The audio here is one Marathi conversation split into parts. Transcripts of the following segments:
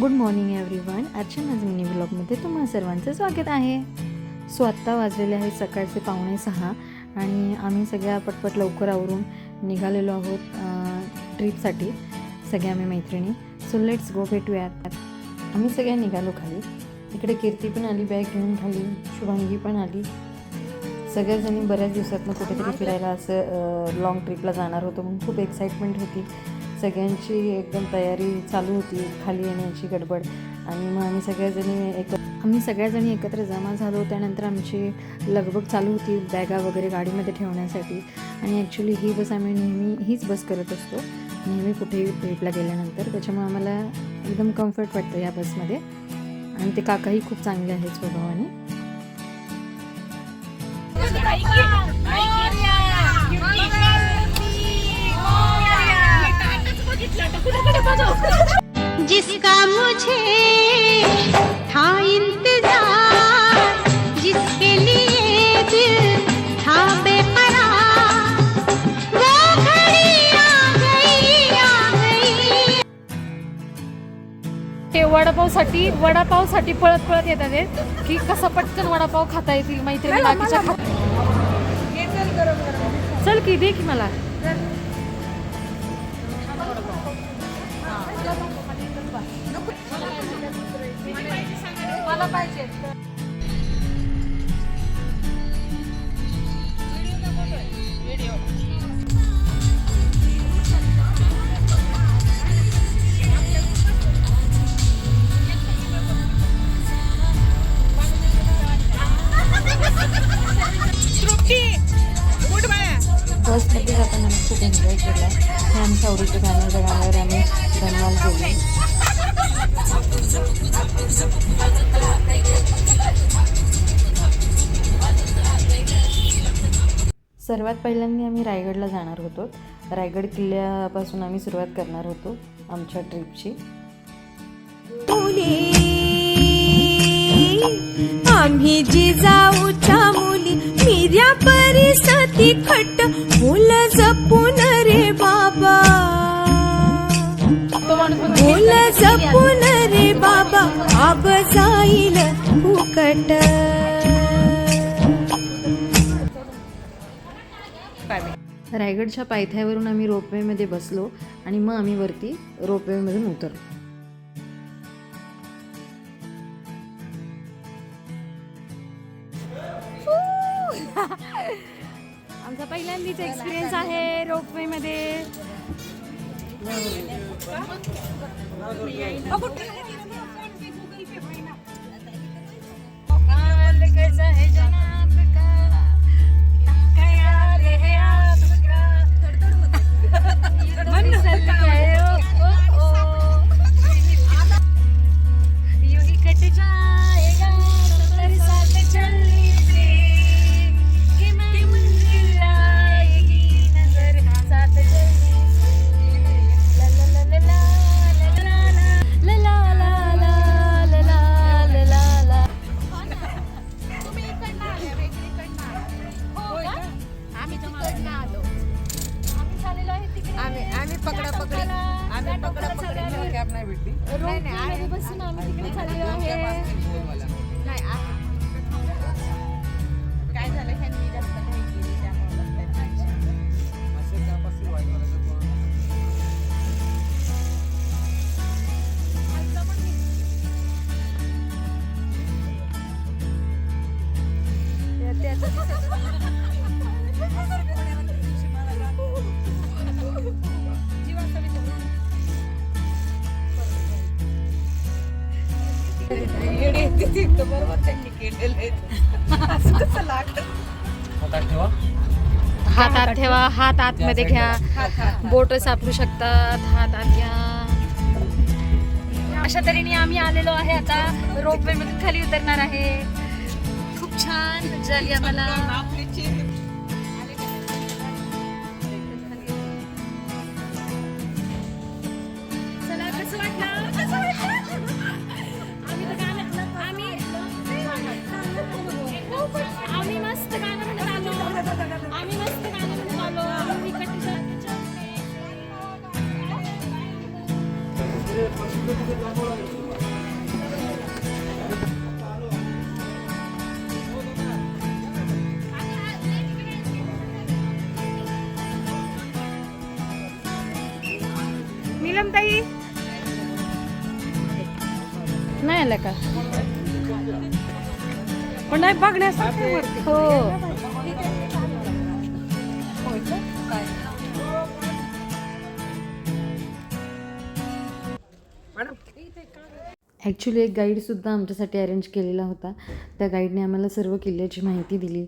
गुड मॉर्निंग एव्हरीवन आजच्या माझ्या मिनी ब्लॉगमध्ये तुम्हा सर्वांचं स्वागत आहे. सो आत्ता वाजलेले आहे सकाळचे पावणे सहा आणि आम्ही सगळ्या पटपट लवकर आवरून निघालेलो आहोत ट्रीपसाठी सगळ्या आम्ही मैत्रिणी. सो लेट्स गो भेटूयात. आम्ही सगळ्या निघालो खाली. इकडे कीर्ती पण आली बॅग घेऊन खाली शुभांगी पण आली. सगळ्याजणी बऱ्याच दिवसातनं कुठेतरी फिरायला असं लॉंग ट्रिपला जाणार होतो. म्हणून खूप एक्साइटमेंट होती. सगळ्यांची एकदम तयारी चालू होती खाली येण्याची गडबड. आणि मग आम्ही सगळ्याजणी एक आम्ही सगळ्याजणी एकत्र जमा झालो. त्यानंतर आमची लगबग चालू होती बॅगा वगैरे गाडीमध्ये ठेवण्यासाठी. आणि ॲक्च्युली ही बस आम्ही नेहमी हीच बस करत असतो. नेहमी कुठेही ट्रिपला गेल्यानंतर. त्याच्यामुळे आम्हाला एकदम कम्फर्ट वाटतं या बसमध्ये. आणि ते काकाही खूप चांगले आहेत स्वभावाने. ते वडापावसाठी वडापावसाठी पळत पळत येतात ते की कसं पटकन वडापाव खाता येतील मैत्रिणी बाकीच्या खात चल की दे की मला. बसमध्ये आपण आम्ही खूप एन्जॉय केला. हे आमच्या आवडीचं गाणं गाण्यावर आम्ही धन्यवाद गेलो. सर्वात पहिल्यांदा आम्ही रायगडला जाणार होतो. रायगड किल्ल्यापासून आम्ही सुरुवात करणार होतो आमच्या ट्रिपची आम्ही जिजाऊच्या मुली मिर्या परिसती खट मुल जपून रे बाबा. मुल जपून रे बाबा आब जाईल फुकट. रायगडच्या पायथ्यावरून आम्ही रोपवेमध्ये बसलो आणि मग आम्ही वरती रोपवेमधून उतरलो. आमचा एक्सपिरियन्स आहे रोपवे मध्ये पकडा पकडी. आम्ही पकडा पकडी. कॅब नाही भेटली बसून आम्ही तिकडे ठेवा हात आतमध्ये घ्या. बोट सापडू शकतात हात आत घ्या. अशा तऱ्हेने आम्ही आलेलो आहे आता रोपवे मधून खाली उतरणार आहे. खूप छान मजा आली आम्हाला नीलम ताई नाही आलं का? पण नाही बघण्यासाठी हो. ॲक्च्युली एक गाईडसुद्धा आमच्यासाठी अरेंज केलेला होता. त्या गाईडने आम्हाला सर्व किल्ल्याची माहिती दिली.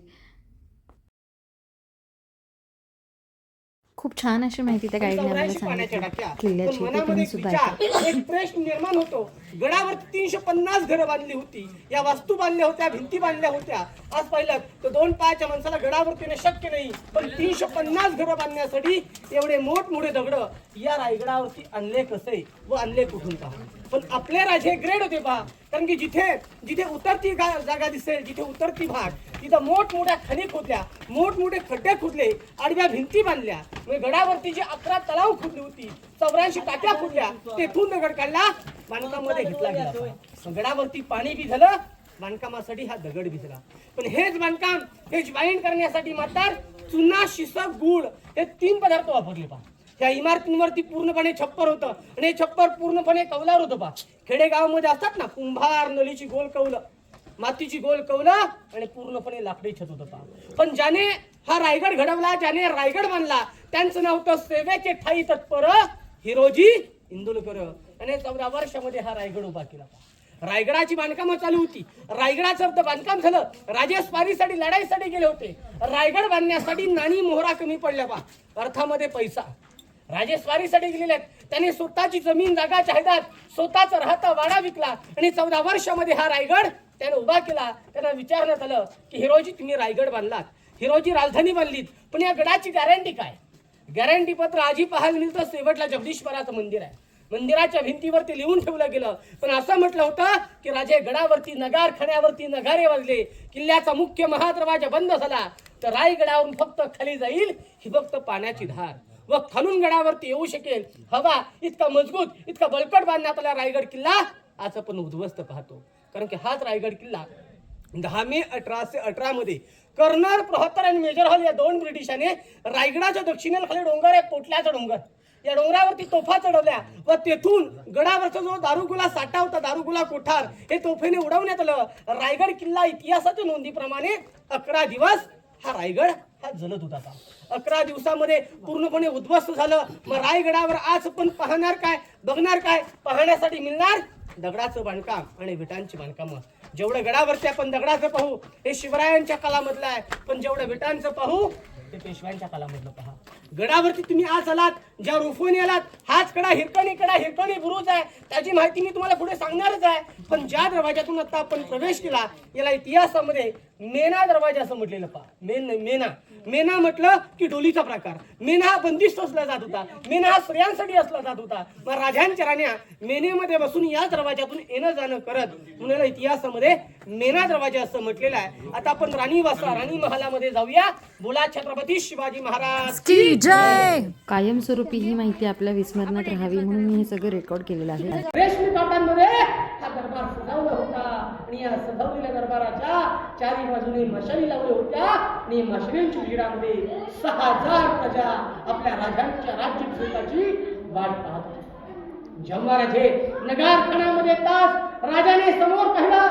खूप छान अशी माहिती त्या गाईडने आम्हाला सांगितली. किल्ल्याची तुम्ही सुद्धा एक प्रश्न निर्माण होतो. गडावर तीनशे पन्नास घरं बांधली होती. या वास्तू बांधल्या होत्या भिंती बांधल्या होत्या. आज पाहिलं तर दोन पायाच्या माणसाला गडावर येणं शक्य नाही. पण तीनशे पन्नास घरं बांधण्यासाठी एवढे मोठमोठे दगड या रायगडावरती आणले कसे व आणले कुठून का पण आपले राजे ग्रेड होते पहा कारण की जिथे जिथे उतरती जागा दिसेल जिथे उतरती भाग तिथं मोठमोठ्या खनिक होत्या मोठमोठे खड्डे खोदले आडव्या भिंती बांधल्या. म्हणजे गडावरती जी अकरा तलाव खोदली होती चौऱ्याऐंशी टाक्या खोदल्या तेथून दगड काढला बांधकामामध्ये घेतला गेला गडावरती पाणी बी झालं बांधकामासाठी हा दगड बी झाला पण हेच बांधकाम हे जॉईन करण्यासाठी मात्र चुना शिसक गुळ हे तीन पदार्थ वापरले पहा या इमारतींवरती पूर्णपणे छप्पर होतं. आणि हे छप्पर पूर्णपणे कौलार होतं पहा. खेडेगावामध्ये असतात ना कुंभार नळीची गोल कौलं. मातीची गोल कौलं आणि पूर्णपणे लाकडी छत होतं पा पण ज्याने हा रायगड घडवला ज्याने रायगड बांधला त्यांचं नाव होतं सेवेचे ठाई तत्पर हिरोजी इंदुलकर. आणि चौदा वर्षामध्ये हा रायगड उभा केला रायगडाची बांधकामं चालू होती. रायगडाचं तर बांधकाम झालं. राजेश पारीसाठी लढाईसाठी गेले होते. रायगड बांधण्यासाठी नाणी मोहरा कमी पडल्या पा अर्थामध्ये पैसा. राजेस्वारीसाठी गेलेले आहेत. त्यांनी स्वतःची जमीन जागा जाहिरात स्वतःचा राहता वाडा विकला. आणि चौदा वर्षामध्ये हा रायगड त्याने उभा केला. त्यांना विचारण्यात आलं की हिरोजी तुम्ही रायगड बांधलात. हिरोजी राजधानी बांधलीत पण या गडाची गॅरंटी काय? गॅरंटी पत्र आजी पाहायला मिळतं. शेवटला जगदीश्वराचं मंदिर आहे. मंदिराच्या भिंतीवरती लिहून ठेवलं गेलं. पण असं म्हटलं होतं की राजे गडावरती नगार खण्यावरती नगारे वाजले. किल्ल्याचा मुख्य महादरवाजा बंद झाला. तर रायगडावरून फक्त खाली जाईल ही फक्त पाण्याची धार. व खालून गडावरती येऊ शकेल हवा इतका मजबूत इतका बळकट बांधण्यात आला रायगड किल्ला. आज आपण उद्ध्वस्त पाहतो. कारण की हाच रायगड किल्ला दहा मे अठराशे अठरा मध्ये कर्नल प्रहत्तर आणि मेजर हॉल या दोन ब्रिटिशाने रायगडाच्या दक्षिणेखाली डोंगर आहे पोटल्याचा डोंगर. या डोंगरावरती तोफा चढवल्या व तेथून गडावरचा जो दारुगुला साठा होता दारुगुला कोठार हे तोफेने उडवण्यात आलं. रायगड किल्ला इतिहासाच्या नोंदीप्रमाणे अकरा दिवस हा रायगड हा जलत होता आता. अकरा दिवसामध्ये पूर्णपणे उद्ध्वस्त झालं. मग रायगडावर आज पण पाहणार काय बघणार काय? पाहण्यासाठी मिळणार दगडाचं बांधकाम आणि विटांची बांधकामं. जेवढं गडावरती आपण दगडाचं पाहू हे शिवरायांच्या कालामधलं आहे. पण जेवढं विटांचं पाहू ते पेशव्यांच्या कालामधलं पहा. गडावरती तुम्ही आज आलात ज्या रोफोने आलात हाच कडा हिरकणी कडा हिरकणी बुरुज आहे. त्याची माहिती मी तुम्हाला पुढे सांगणारच आहे. पण ज्या दरवाजातून आता आपण प्रवेश केला याला इतिहासामध्ये मेना दरवाजा असं म्हटलेलं पहा. मेन नाही, मेना. मेना म्हटलं की डोलीचा प्रकार. मेना हा बंदिस्त असला जात होता. मेना हा स्त्रियांसाठी असला जात होता. मग राजांच्या राण्या मेनेमध्ये बसून या दरवाजातून येणं जाणं करत म्हणून इतिहासामध्ये मेना दरवाजा असं म्हटलेलं आहे. आता आपण राणी वासा राणी महालामध्ये जाऊया. बोला छत्रपती शिवाजी महाराज की जय! कायमस्वरूपी ही माहिती आपल्या विस्मरणात राहावी म्हणून मी हे सगळं रेकॉर्ड केलेलं आहे. रेशमी काटांमध्ये हा दरबार सजवला होता. आणि या सजवलेल्या दरबाराच्या चारी बाजूने मशाली लावल्या होत्या. आणि मशालींच्या उजेडामध्ये सहा हजार प्रजा आपल्या राजांच्या राज्याभिषेकाची वाट पाहत होत्या. जेव्हा राजे नगारखानामध्ये तास राजाने समोर पाहिला.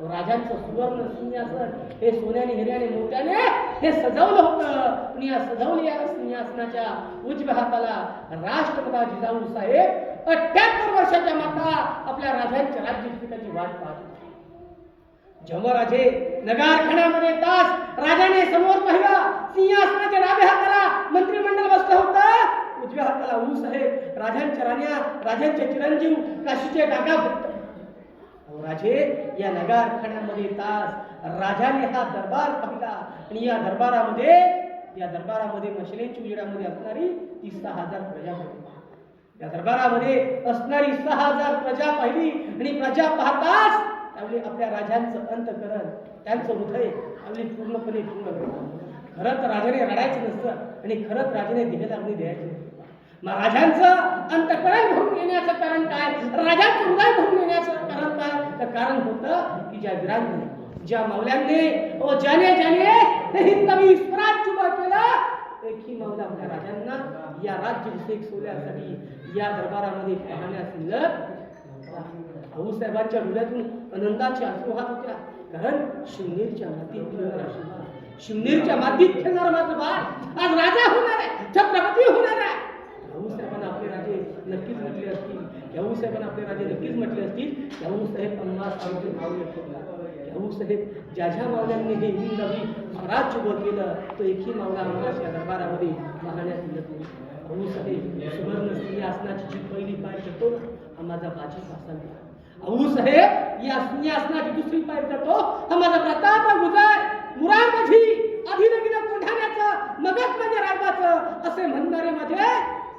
राजांचं सुवर्ण सिंहासन हे सोन्याने हिऱ्याने मोत्याने हे सजवलं होतं. आणि या सजवलेल्या सिंहासनाच्या उजव्या हाताला राष्ट्रपता जिजाऊ साहेब अठ्याहत्तर वर्षाच्या माता आपल्या राजांच्या राज्याभिषेकाची वाट पाहत होते. जेव्हा राजे नगारखान्यामध्ये तास राजाने समोर पाहिलं सिंहासनाच्या डाव्या हाताला मंत्रिमंडळ बसलं होतं. उजव्या हाताला ऊस आहे राजांच्या राण्या राजांचे चिरंजीव काशीचे काका. राजे या नगारखान्यामध्ये तास राजाने हा दरबार पाहिला. आणि या दरबारामध्ये या दरबारामध्ये मशलेंच्या उजेडामध्ये असणारी ती सहा हजार प्रजा पाहिली. या दरबारामध्ये असणारी सहा हजार प्रजा पाहिली. आणि प्रजा पाहताच आपली आपल्या राजांचं अंतकरण त्यांचं हृदय आपली पूर्णपणे पूर्ण झालं. खरं तर राजाने रडायचं नसतं आणि खरंच राजाने दिलेलं आपली द्यायचं मग राजांचं अंतकरण भरून येण्याचं कारण काय राजांचं हृदय भरून येण्याचं कारण काय तर कारण होतं की ज्या वीरांनी ज्या मावल्यांनी व ज्याने ज्याने हे हिंदवी स्वराज्य उभा केला एकही मावला आपल्या राजांना या राज्याभिषेक सोहळ्यासाठी या दरबारामध्ये पाहण्यास मिळत नव्हता. भाऊसाहेबांच्या डोळ्यातून आनंदाचे अश्रू वाहत होत्या. कारण शिवनेरच्या मातीत खेळणारा शिवनेरच्या मातीत खेळणारा माझं बाळ आज राजा होणार आहे. छत्रपती होणार आहे. भाऊसाहेबांना आपले राजे नक्कीच म्हटले असतील. भाऊसाहेबांना आपले राजे नक्कीच म्हटले असतील. भाऊसाहेब पन्नास भाव व्यक्त भाऊसाहेब ज्या ज्या मावल्यांनी हे हिंद नवी स्वराज्य उभं केलं तो एकही मावळा आम्हाला या दरबारामध्ये महाण्यात येत नाही. भाऊसाहेब सुवर्ण स्त्री आसनाची जी पहिली पाय करतो हा माझा बाजी असावी भाऊसाहेब या सिंहासनाची दुसरी पाय करतो हा माझा प्रताप गुजर मुरार माझी अधिनगिन कोंढाण्याचं मगच म्हणजे रायबाचं असे म्हणणारे माझे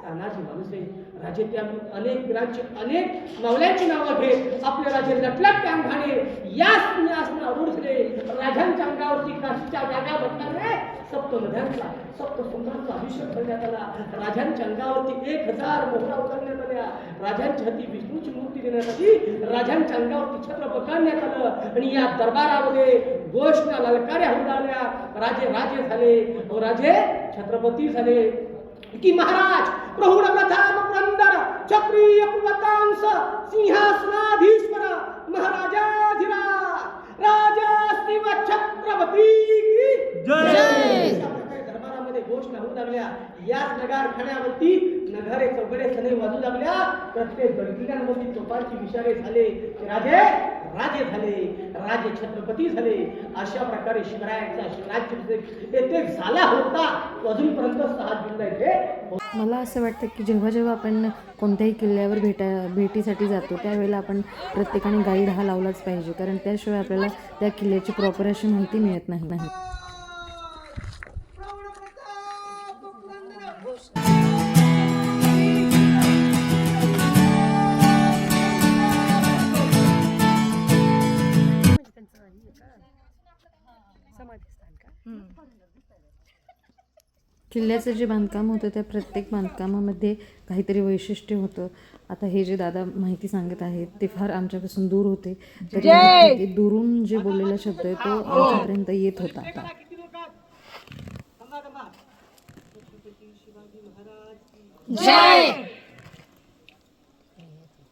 तानाजी माणूसे राजे त्या अनेक राज्य अनेक मावल्यांची नावं घेत आपले राजे लटलट अंगाने या सिंहासना रूढले राजांच्या अंगावरती काशीच्या जागा बसणारे सप्त नद्यांचा सप्त सुंदरांचा अभिषेक करण्यात आला राजांच्या अंगावरती एक हजार मोहरा उतरण्यात आल्या. राजांच्या हाती विष्णूची मूर्ती देण्यात आली राजांच्या अंगावरती छत्र पकडण्यात आलं. आणि या दरबारामध्ये गोष्ट ललकाऱ्या होत आल्या. राजे राजे झाले. राजे छत्रपती झाले. की महाराज प्रौढ प्रथम पुरंदर क्षत्रिय कुलवंश सिंहासनाधीश्वर महाराजाधिराज. राजा शिव छत्रपती की जय दरबारामध्ये घोषणा होऊ लागल्या. याच नगार खाण्यावरती नगारे चौकडे सने वाजू लागल्या. प्रत्येक गडकिल्ल्यांवरती तोफांची विचारे झाले. की राजे राजे झाले राजे छत्रपती झाले. अशा प्रकारे शिवरायांचा शिवराज्याभिषेक म्हणजे येथे झाला होता. अजूनपर्यंत सहा जिल्हा इथे मला असं वाटतं की जेव्हा जेव्हा आपण कोणत्याही किल्ल्यावर भेटा भेटीसाठी जातो त्यावेळेला आपण प्रत्येकाने गाईड हा लावलाच पाहिजे. कारण त्याशिवाय आपल्याला त्या किल्ल्याची प्रॉपर अशी माहिती मिळत नाही. किल्ल्याचं जे बांधकाम होतं त्या प्रत्येक बांधकामामध्ये काहीतरी वैशिष्ट्य होतं. आता हे जे दादा माहिती सांगत आहेत ते फार आमच्यापासून दूर होते. तरी ते दुरून जे बोललेला शब्द आहे तो आमच्यापर्यंत येत होता आता.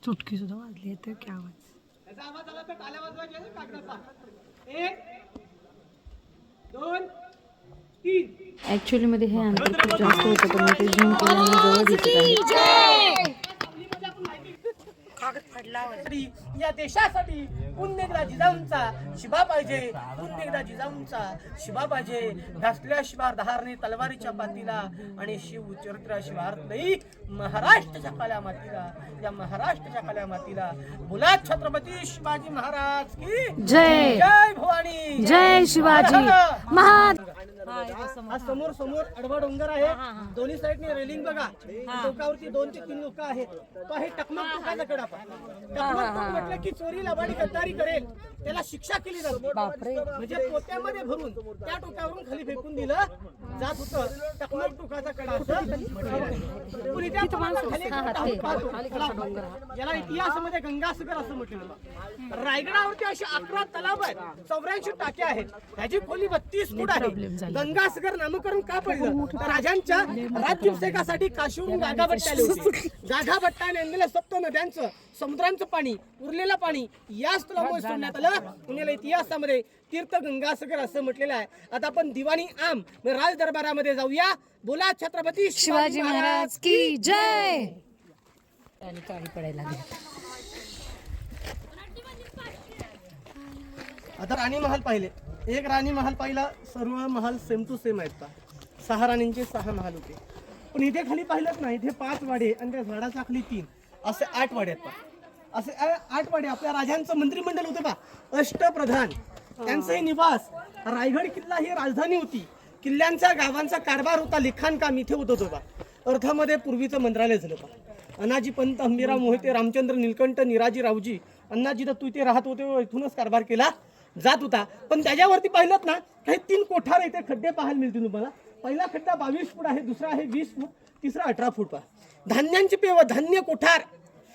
चुटकी सुद्धा वाजली तर काय आवाज याचा आवाज आला तर टाळ्या वाजवायच्या ना कागदाचा एक दोन तीन ॲक्च्युलीमध्ये हे अंतर खूप जास्त होतं पण मी ते झूम केल्याने जवळ दिसत आहे. साठी, या देशासाठी पुण्यगदा जिजाऊंचा शिबा पाहिजे. पुण्यगदा जिजाऊंचा शिबा पाहिजे. घासल्या शिवार दहारने तलवारीच्या पातीला आणि शिव चरित्रा शिवार नाही महाराष्ट्राच्या काल्या मातीला. या महाराष्ट्राच्या काल्या मातीला. बोला छत्रपती शिवाजी महाराज की जय. जय भवानी. जय शिवाजी. महा आज समोर समोर अडवा डोंगर आहे. दोन्ही साईडने रेलिंग बघा. टोकावरती दोन ते तीन लोक आहेत. तो आहे टकमक टोक म्हटलं की चोरी लबाडी गद्दारी करेल. त्याला शिक्षा केली जाते. म्हणजे पोत्यामध्ये भरून त्या टोकावरून खाली फेकून दिलं जात होतं. टकमक टोकाचा कडा असं. याला इतिहासामध्ये गंगासागर असं म्हटलेलं आहे. रायगडावरती अशी अकरा तलाव आहेत. चौऱ्याऐंशी टाक्या आहेत. ह्याची खोली बत्तीस फूट आहे. गंगासागर नामकरण का पडलं राजांच्या राज्याभिषेकासाठी काशीवरून गागाभट्टा आले होते गागाभट्टाने आणलेलं सप्त नद्यांचं समुद्रांचं पाणी उरलेलं पाणी याच तलावामुळे सोडण्यात आलं? पुण्याला इतिहासामध्ये तीर्थ गंगासागर असं म्हटलेलं आहे. आता आपण दिवाणी आम राज दरबारामध्ये जाऊया. बोला छत्रपती शिवाजी महाराज की जय! आता राणी महाल पाहिले. एक राणी महाल पाहिला सर्व महाल सेम टू सेम आहेत का? सहा राणींचे सहा महाल होते. पण इथे खाली पाहिलंच नाही इथे पाच वाडे आणि त्या झाडाच्या खाली तीन. असे आठ वाडे आहेत पा असे आठ वाडे आपल्या राजांचं मंत्रिमंडळ होतं का? अष्टप्रधान. त्यांचाही निवास. रायगड किल्ला ही राजधानी होती. किल्ल्यांचा गावांचा कारभार होता लिखाण काम इथे होत होतं बा. अर्थामध्ये पूर्वीचं मंत्रालय झालं बा. अनाजी पंत अंबिराव मोहिते रामचंद्र निलकंठ निराजी रावजी अण्णाजी दत्तू इथे राहत होते व इथूनच कारभार केला. जात होता. पण त्याच्यावरती पाहिलं ना काही तीन कोठार इथे खड्डे पाहायला मिळतील तुम्हाला. पहिला खड्डा बावीस फूट आहे दुसरा आहे वीस फूट तिसरा अठरा फूट पहा. धान्यांची पेव धान्य कोठार.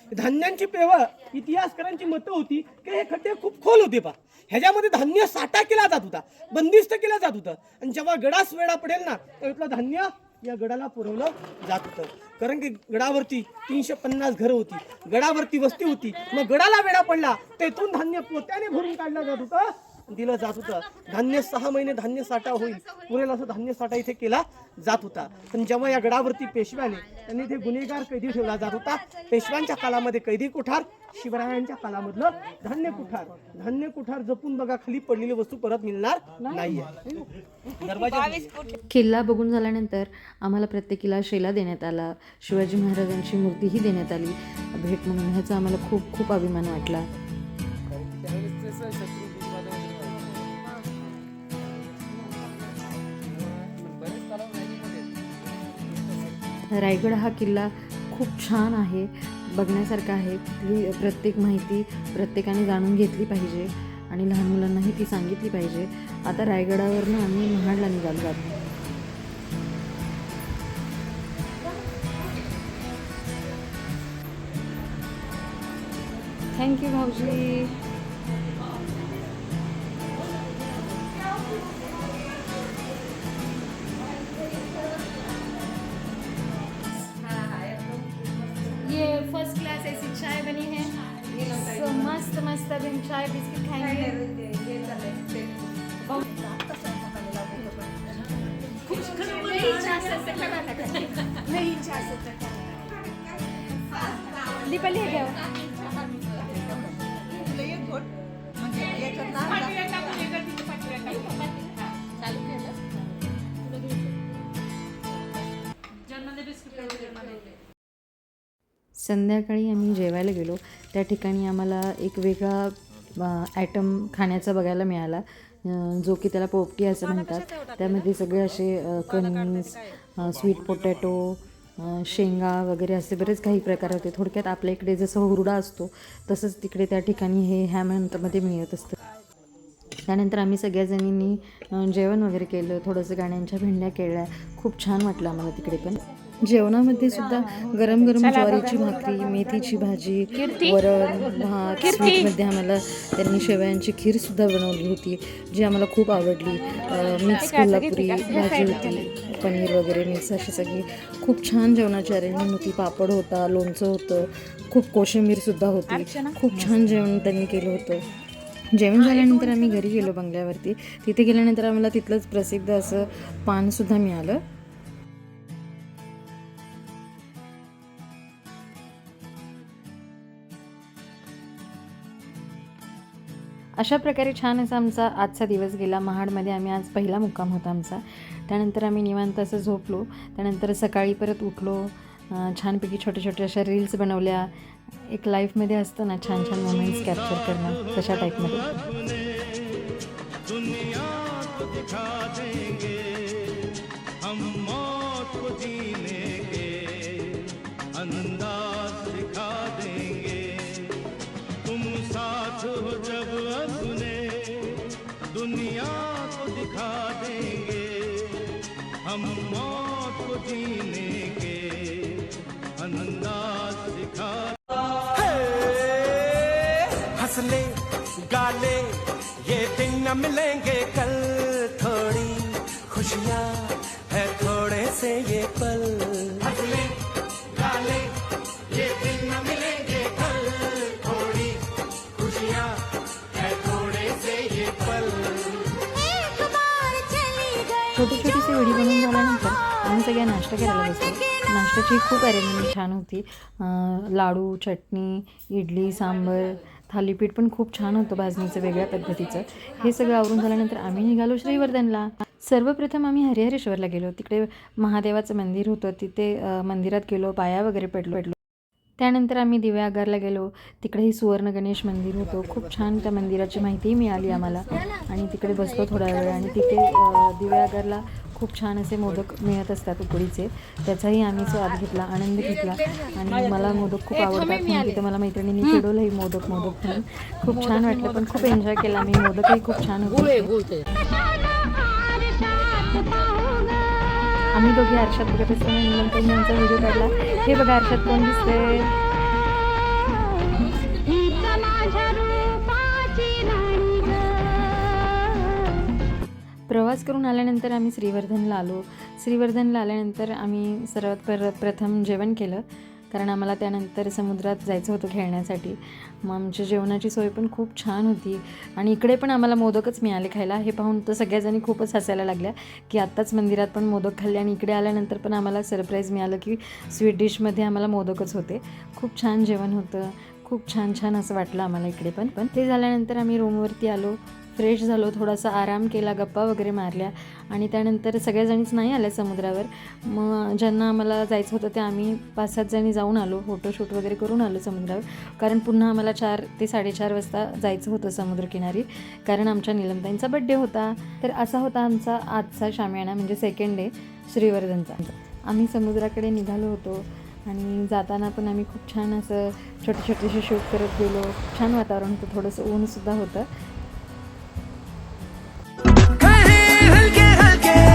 धान्यांची पेव इतिहासकारांची मतं होती की हे खड्डे खूप खोल होते पा ह्याच्यामध्ये धान्य साठा केला जात होता बंदिस्त केला जात होतं. आणि जेव्हा गडास वेळा पडेल ना तेव्हा इथलं धान्य या गडाला पुरवलं जात होतं. कारण की गडावरती तीनशे पन्नास घरं होती. गडावरती वस्ती होती. मग गडाला वेडा पडला. तेथून धान्य पोत्याने भरून काढलं जात होतं. दिलं जात होतं. धान्य सहा महिने धान्य साठा होईल. पुरेल असं धान्य साठा इथे केला जात होता. पण जेव्हा या गडावरती पेशव्याने त्यांनी इथे गुन्हेगार कैदी ठेवला जात होता पेशव्यांच्या काळामध्ये कैदी कुठार शिवरायांच्या काळामधलं धान्य कुठार. धान्य कुठार जपून बघा खाली पडलेली वस्तू परत मिळणार नाहीये. दरवाजा किल्ला बघून झाल्यानंतर आम्हाला प्रत्येकीला शेला देण्यात आला. शिवाजी महाराजांची मूर्तीही देण्यात आली. भेट म्हणून ह्याचा आम्हाला खूप खूप अभिमान वाटला. रायगड हा किल्ला खूप छान आहे बघण्यासारखा आहे. ती प्रत्येक माहिती प्रत्येकाने जाणून घेतली पाहिजे आणि लहान मुलांनाही ती सांगितली पाहिजे. आता रायगडावरनं आम्ही महाडला निघालो आहोत. थँक्यू भाऊजी. संध्याकाळी आम्ही जेवायला गेलो. त्या ठिकाणी आम्हाला एक वेगळा ॲटम खाण्याचा बघायला मिळाला. जो की त्याला पोपटी असं म्हणतात. त्यामध्ये सगळे असे कणीस स्वीट पोटॅटो शेंगा वगैरे असे बरेच काही प्रकार होते. थोडक्यात आपल्या इकडे जसं हुरडा असतो तसंच तिकडे त्या ठिकाणी हे ह्यामध्ये मिळत असतं. त्यानंतर आम्ही सगळ्या जणींनी अं, जेवण वगैरे केलं. थोडंसं गाण्यांच्या भेंड्या केल्या. खूप छान वाटलं आम्हाला तिकडे पण. जेवणामध्ये सुद्धा गरम गरम ज्वारीची भाकरी मेथीची भाजी वरण भात स्वीटमध्ये आम्हाला त्यांनी शेवयांची खीर सुद्धा बनवली होती जी आम्हाला खूप आवडली. मिक्स कोल्हापुरी भाजी होती पनीर वगैरे मिक्स अशी सगळी खूप छान जेवणाची अरेंजमेंट होती. पापड होता लोणचं होतं खूप कोशिंबीरसुद्धा होती. खूप छान जेवण त्यांनी केलं होतं. जेवण झाल्यानंतर आम्ही घरी गेलो बंगल्यावरती. तिथे गेल्यानंतर आम्हाला तिथलंच प्रसिद्ध असं पानसुद्धा मिळालं. अशा प्रकारे छान असा आमचा आजचा दिवस गेला. महाडमध्ये आम्ही आज पहिला मुक्काम होता आमचा. त्यानंतर आम्ही निवांत असं झोपलो. त्यानंतर सकाळी परत उठलो. छानपैकी छोट्या छोट्या अशा रील्स बनवल्या. एक लाईफमध्ये असतं ना छान छान मोमेंट्स कॅप्चर करणं तशा टाईपमध्ये मिलेंगे कल थोड़ी खुशियाँ है थोड़े से ये पल। हंसले गाले ये दिन न मिलेंगे कल। थोड़ी खुशियाँ है थोड़े से ये पल। छोटी छोटीशी व्हिडिओ बनवून झाल्यानंतर आम्ही सगळ्या नाश्ता करायला बसलो. नाश्त्याची खूप अरेंजमेंट छान होती. अं, लाडू चटणी इडली सांबर. थालीपीठ पण खूप छान होतं भाजणीचं वेगळ्या पद्धतीचं. हे सगळं आवरून झाल्यानंतर आम्ही निघालो श्रीवर्धनला. सर्वप्रथम आम्ही हरिहरेश्वरला गेलो. तिकडे महादेवाचं मंदिर होतं. तिथे मंदिरात गेलो पाया वगैरे पेटलो पेटलो त्यानंतर आम्ही दिव्यागारला गेलो. तिकडेही सुवर्ण गणेश मंदिर होतं. खूप छान त्या मंदिराची माहितीही मिळाली आम्हाला. आणि तिकडे बसलो थोडा वेळ आणि तिथे दिव्यागरला खूप छान असे मोदक मिळत असतात उकडीचे. त्याचाही आम्ही स्वाद घेतला आनंद घेतला. आणि मला मोदक खूप आवडतात. म्हणून तिथे मला मैत्रिणींनी चिडवलंही मोदक मोदक म्हणून. खूप छान वाटलं पण खूप एन्जॉय केला मी मोदकही खूप छान होते. आम्ही दोघे आरशात बघत असताना यांचा व्हिडिओ काढला. हे बघा आरशात कोण दिसतंय? प्रवास करून आल्यानंतर आम्ही श्रीवर्धनला आलो. श्रीवर्धनला आल्यानंतर आम्ही सर्वात पर प्रथम जेवण केलं. कारण आम्हाला त्यानंतर समुद्रात जायचं होतं खेळण्यासाठी. मग आमच्या जेवणाची सोय पण खूप छान होती. आणि इकडे पण आम्हाला मोदकच मिळाले खायला. हे पाहून तर सगळ्याजणी खूपच हसायला लागल्या की आत्ताच मंदिरात पण मोदक खाल्ले आणि इकडे आल्यानंतर पण आम्हाला सरप्राईज मिळालं की स्वीट डिशमध्ये आम्हाला मोदकच होते. खूप छान जेवण होतं. खूप छान छान असं वाटलं आम्हाला इकडे पण. पण ते झाल्यानंतर आम्ही रूमवरती आलो. फ्रेश झालो थोडासा आराम केला गप्पा वगैरे मारल्या आणि त्यानंतर सगळ्याजणीच नाही आल्या समुद्रावर. मग ज्यांना आम्हाला जायचं होतं ते आम्ही पाच सात जणी जाऊन आलो फोटोशूट वगैरे करून आलो समुद्रावर. कारण पुन्हा आम्हाला चार ते साडेचार वाजता जायचं होतं समुद्रकिनारी कारण आमच्या निलमताईंचा बड्डे होता. तर असा होता आमचा आजचा शामियाना म्हणजे सेकंड डे श्रीवर्धनचा. आम्ही समुद्राकडे निघालो होतो आणि जाताना पण आम्ही खूप छान असं छोटे छोटेसे शूट करत गेलो. छान वातावरण होतं थोडंसं ऊनसुद्धा होतं. तू।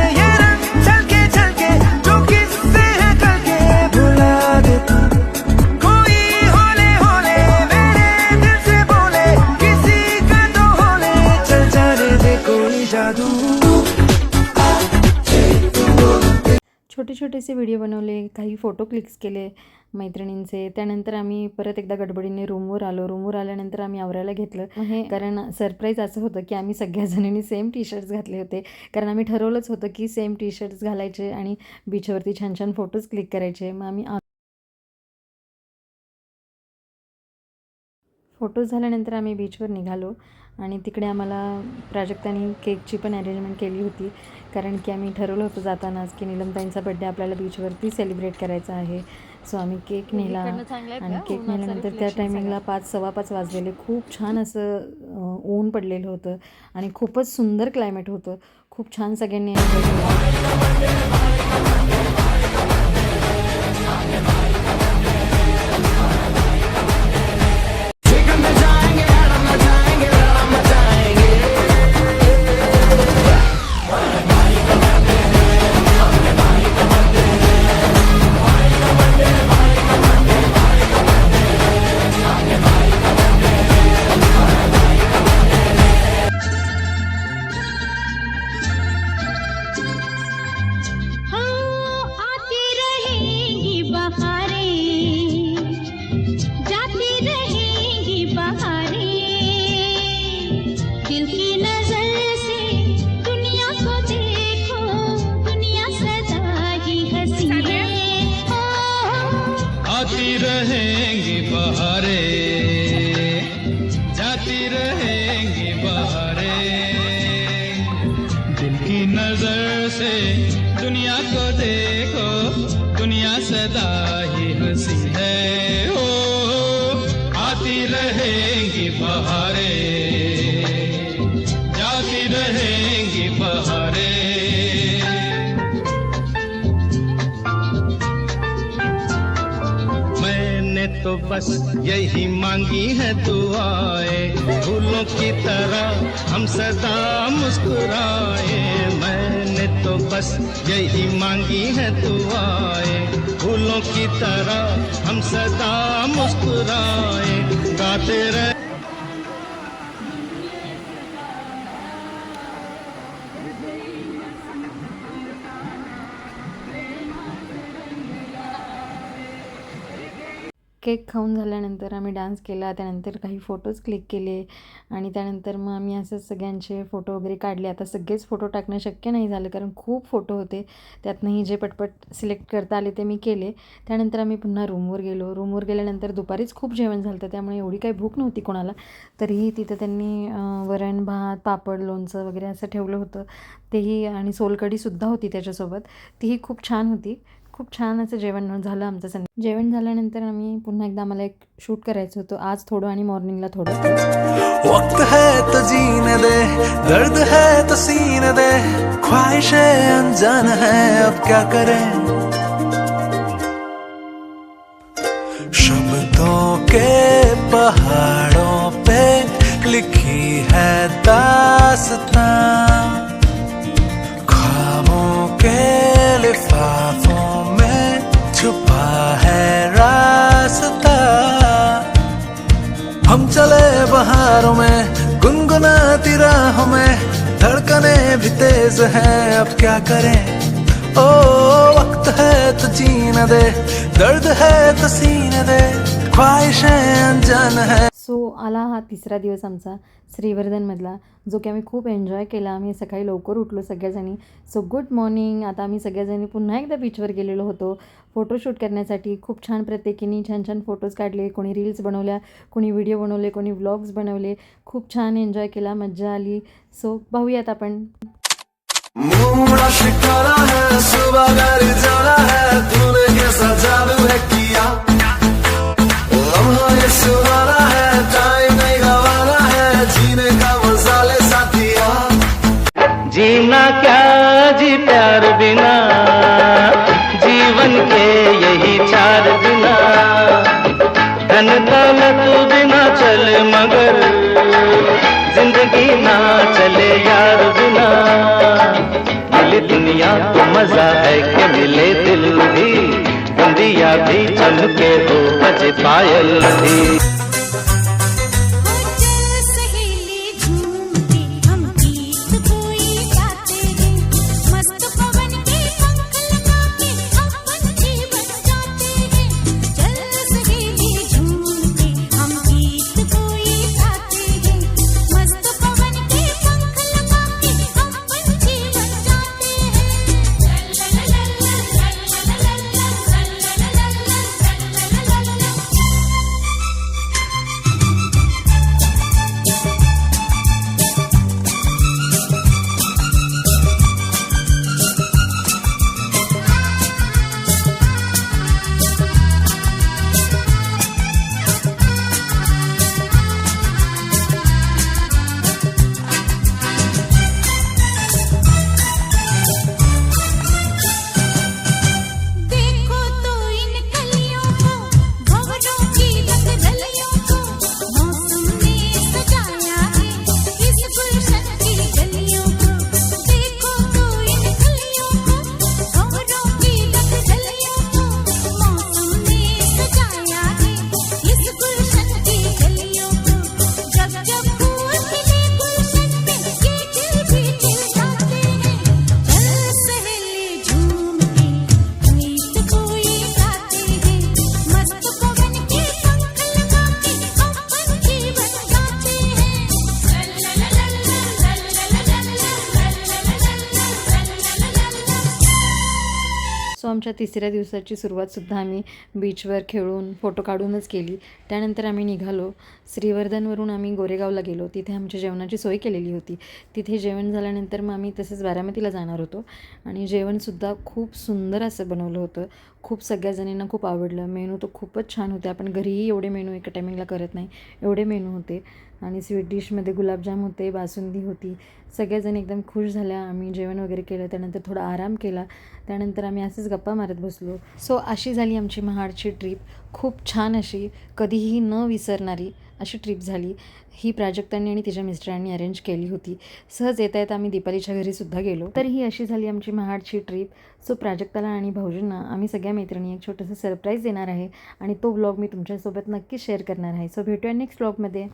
से जादू। छोटे छोटेसे व्हिडिओ बनवले काही फ़ोटो क्लिक्स केले मैत्रिणींचे. त्यानंतर आम्ही परत एकदा गडबडीने रूमवर आलो. रूमवर आल्यानंतर आम्ही आवरायला घेतलं. हे कारण सरप्राईज असं होतं की आम्ही सगळ्या जणींनी सेम टी शर्ट्स घातले होते. कारण आम्ही ठरवलंच होतं की सेम टी शर्ट्स घालायचे आणि बीचवरती छान छान फोटोज क्लिक करायचे. मग आम्ही फोटोज झाल्यानंतर आम्ही बीचवर निघालो आणि तिकडे आम्हाला प्राजक्तानी केकची पण अरेंजमेंट केली होती. कारण की आम्ही ठरवलं होतं जातानाच की निलमताईंचा बड्डे आपल्याला बीचवरती सेलिब्रेट करायचा आहे. सो आम्ही केक नेला आणि केक नेल्यानंतर त्या टायमिंगला पाच सव्वा पाच वाजलेले. खूप छान असं ऊन पडलेलं होतं आणि खूपच सुंदर क्लायमेट होतं. खूप छान सगळ्यांनी तो बस यही मांगी है दुआएँ। फूलों की तरह हम सदा मुस्कुराए। मैंने तो बस यही मांगी है दुआएँ। फूलों की तरह हम सदा मुस्कुराए। गाते रहे केक खाऊन झाल्यानंतर आम्ही डान्स केला त्यानंतर काही फोटोज क्लिक केले आणि त्यानंतर मग आम्ही असं सगळ्यांचे फोटो वगैरे काढले. आता सगळेच फोटो टाकणं शक्य नाही झालं कारण खूप फोटो होते. त्यातनंही जे पटपट सिलेक्ट करता आले ते मी केले. त्यानंतर आम्ही पुन्हा रूमवर गेलो. रूमवर गेल्यानंतर दुपारीच खूप जेवण झालं होतं त्यामुळे एवढी काही भूक नव्हती कोणाला. तरीही तिथं त्यांनी वरण भात पापड लोणचं वगैरे असं ठेवलं होतं. तेही आणि सोलकढीसुद्धा होती त्याच्यासोबत. तीही खूप छान होती. खूप छान असं जेवण झालं आमचं संध्या जेवण झाल्यानंतर आम्ही पुन्हा एकदा आम्हाला एक शूट करायचं होतं. आज थोडं आणि मॉर्निंगला थोडं. वक्त है तो जीने दे दर्द है तो सीने दे ख्वाहिशें अनजान है अब क्या करें? शब्दों के पहाड़ों पे लिखी है दास्तां चले बहारों में, गुनगुनाती राहों में, धड़कने भी तेज है, अब क्या करें? ओ, वक्त है तो जीने दे, दर्द है तो सीने दे, ख्वाहिशें अनजान है। सो आला हा तिसरा दिवस आमचा श्रीवर्धनमधला जो की आम्ही खूप एन्जॉय केला. आम्ही सकाळी लवकर उठलो सगळ्याजणी. सो गुड मॉर्निंग आता आम्ही सगळ्याजणी पुन्हा एकदा बीचवर गेलेलो होतो. फोटोशूट करण्यासाठी खूप छान प्रत्येकीने छान छान फोटोज काढले. कोणी रील्स बनवल्या कोणी व्हिडिओ बनवले कोणी व्लॉग्स बनवले. खूप छान एन्जॉय केला. मज्जा आली. सो पाहूयात आपण. है। जीना क्या जी प्यार बिना? जीवन के यही चार बिना। धन दौलत बिना चले मगर, ज़िंदगी ना चले यार बिना। मिली दुनिया तो मज़ा है कि मिले दिल भी बंदिया भी चमके दो बजे पायल भी। सो आमच्या तिसऱ्या दिवसाची सुरुवातसुद्धा आम्ही बीचवर खेळून फोटो काढूनच केली. त्यानंतर आम्ही निघालो. श्रीवर्धनवरून आम्ही गोरेगावला गेलो. तिथे आमच्या जेवणाची सोय केलेली होती. तिथे जेवण झाल्यानंतर मग आम्ही तसंच बारामतीला जाणार होतो. आणि जेवणसुद्धा खूप सुंदर असं बनवलं होतं. खूप सगळ्या जणींना खूप आवडलं. मेनू तर खूपच छान होते. आपण घरीही एवढे मेनू एका टायमिंगला करत नाही. एवढे मेनू होते. आणि स्वीट डिशमध्ये गुलाबजाम होते बासुंदी होती. सगळ्याजणी एकदम खुश झाल्या. आम्ही जेवण वगैरे केलं. त्यानंतर थोडा आराम केला. त्यानंतर आम्ही असेच गप्पा मारत बसलो. सो अशी झाली आमची महाडची ट्रीप खूप छान अशी कधीही न विसरणारी अशी ट्रीप झाली. ही प्राजक्तांनी आणि तिच्या मिस्टरांनी अरेंज केली होती. सहज येता येता आम्ही दीपालीच्या घरीसुद्धा गेलो. तर ही अशी झाली आमची महाडची ट्रीप सो प्राजक्ताला आणि भाऊजींना आम्ही सगळ्या मैत्रिणी एक छोटंसं सरप्राईज देणार आहे. आणि तो ब्लॉग मी तुमच्यासोबत नक्की शेअर करणार आहे. सो भेटूया नेक्स्ट ब्लॉगमध्ये